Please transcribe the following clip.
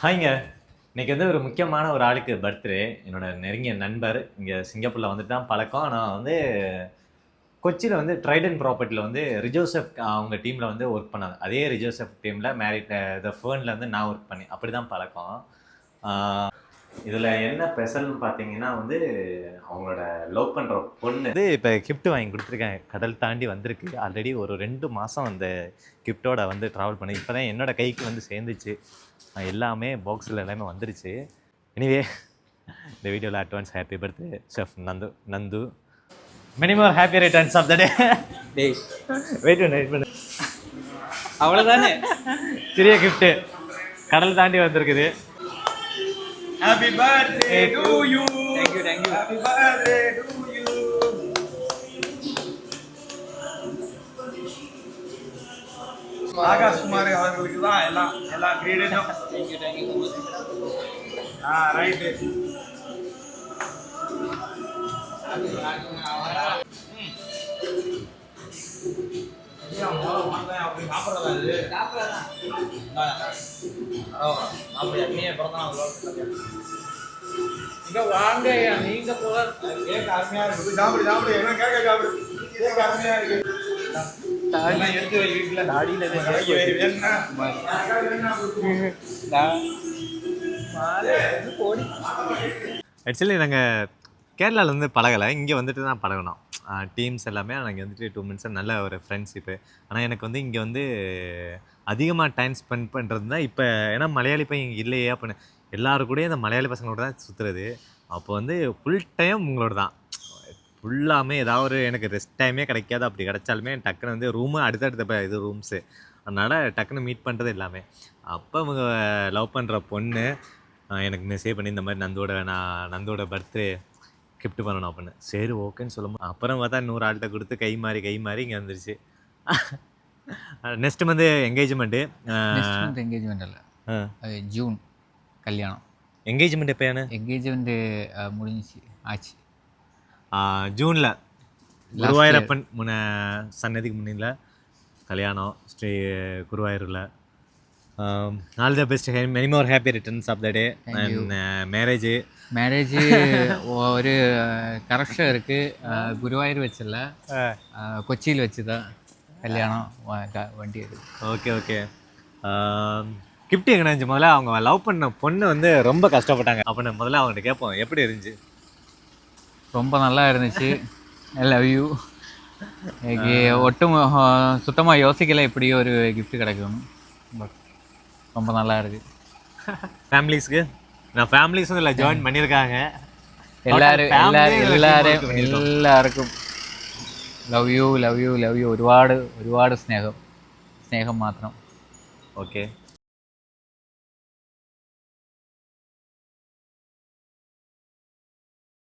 ஹாய்ங்க. இன்றைக்கி வந்து ஒரு முக்கியமான ஒரு ஆளுக்கு பர்த்டே. என்னோட நெருங்கிய நண்பர். இங்கே சிங்கப்பூரில் வந்துட்டு தான் பழக்கம். ஆனால் வந்து கொச்சியில் வந்து ட்ரைடன் ப்ராப்பர்ட்டியில் வந்து ரிஜோசெஃப் அவங்க டீமில் வந்து ஒர்க் பண்ணாங்க. அதே ரிஜோசெஃப் டீமில் மேரிட் த ஃபேனில் வந்து நான் ஒர்க் பண்ணேன். அப்படி தான் பழக்கம் இதில் என்ன ஸ்பெஷல்னு பார்த்தீங்கன்னா வந்து அவங்களோட லவ் பண்ணுற பொண்ணு வந்து இப்போ கிஃப்ட் வாங்கி கொடுத்துருக்காங்க. கடல் தாண்டி வந்திருக்கு. ஆல்ரெடி ஒரு ரெண்டு மாதம் அந்த கிஃப்டோட வந்து ட்ராவல் பண்ணி இப்போ தான் என்னோட கைக்கு வந்து சேர்ந்துச்சு. எல்லாமே பாக்ஸில் எல்லாமே வந்துருச்சு. எனிவே இந்த வீடியோவில் advance happy birthday chef Nandu Nandu. Minimum happy returns of the day டேய். வெயிட் பண்ணு வெயிட் பண்ணு அவ்வளோதானே சிறிய கிஃப்ட்டு கடல் தாண்டி வந்திருக்குது. Happy birthday to you. Thank you thank you Happy birthday to you. Akash Kumar அவர்களுக்கு தான் எல்லாம் எல்லா கிரீடனும் thank you thank you So much ah right இங்க வாங்க நீங்க போல கேக் அருமையா இருக்கு. சாப்பிடு சாப்பிடு. என்ன கேக்க சாப்பிடு? கேக் அருமையா இருக்கு. எல்லாம் எடுத்து வை வீட்டுல. தாடியில தான் கடைக்கு வை வேணும்னா ஆக்சுவலி நாங்கள் கேரளாவில் வந்து பழகலை. இங்கே வந்துட்டு தான் பழகணும். டீம்ஸ் எல்லாமே எனக்கு வந்துட்டு டூ மினிட்ஸ் நல்ல ஒரு ஃப்ரெண்ட்ஷிப்பு ஆனால் எனக்கு வந்து இங்கே வந்து அதிகமாக டைம் ஸ்பெண்ட் பண்ணுறது தான் இப்போ ஏன்னா மலையாளி பையன் இங்கே இல்லையே அப்படின்னு. எல்லாரும் கூடயும் இந்த மலையாளி பசங்களோட தான் சுற்றுறது அப்போ வந்து ஃபுல் டைம் உங்களோட தான். ஃபுல்லாமே ஏதாவது ஒரு எனக்கு ரெஸ்ட் டைமே கிடைக்காது. அப்படி கிடைச்சாலுமே டக்குன்னு வந்து ரூமு அடுத்தடுத்த இப்போ இது ரூம்ஸு அதனால் டக்குன்னு மீட் பண்ணுறது எல்லாமே. அப்போ அவங்க லவ் பண்ணுற பொண்ணு எனக்கு மெசேஜ் பண்ணி இந்த மாதிரி நந்தோட நான் நந்தோட பர்த்டே gift பண்ணணும் அப்படின்னு. சரி ஓகேன்னு சொல்லும் அப்புறம் பார்த்தா நூறு ஆள்கிட்ட கொடுத்து கை மாறி கை மாறி இங்கே வந்துருச்சு. நெக்ஸ்ட் வந்து என்கேஜ்மெண்ட்டு மந்த் என்கேஜ்மெண்ட் அல்ல அது ஜூன் கல்யாணம். என்கேஜ்மெண்ட் எப்போயானு என்கேஜ்மெண்ட் முடிஞ்சிச்சு ஆச்சு. ஜூனில் குருவாயூரப்பன் முன்ன சன்னதிக்கு முன்னில் கல்யாணம் Sri குருவாயூரில். All the best many more happy returns of the day and marriage marriage ஒரு கரெக்ஷன் இருக்குது குருவாயூர் வச்சில்ல. கொச்சியில் வச்சு தான் கல்யாணம் வ- க- வண்டி எடுக்கு ஓகே ஓகே கிஃப்ட் எங்கே இருந்துச்சு? முதல்ல அவங்க லவ் பண்ண பொண்ணு வந்து ரொம்ப கஷ்டப்பட்டாங்க. அப்படின்னு முதல்ல அவங்ககிட்ட கேட்போம். எப்படி இருந்துச்சு? ரொம்ப நல்லா இருந்துச்சு. ஐ லவ் யூ எனக்கு ஒட்டும் சுத்தமாக யோசிக்கல இப்படி ஒரு gift கிடைக்கும். பட் ரொம்ப நல்லா இருக்கு ஃபேமிலிஸ்க்கு நான் ஃபேமிலிஸும் இதில் ஜாயின் பண்ணியிருக்காங்க എല്ലാരും family എല്ലാരും യെ എല്ലാവരെയും team work എല്ലാവർക്കും love you love you love you ഒരുപാട് ഒരുപാട് സ്നേഹം സ്നേഹം മാത്രം ஓகே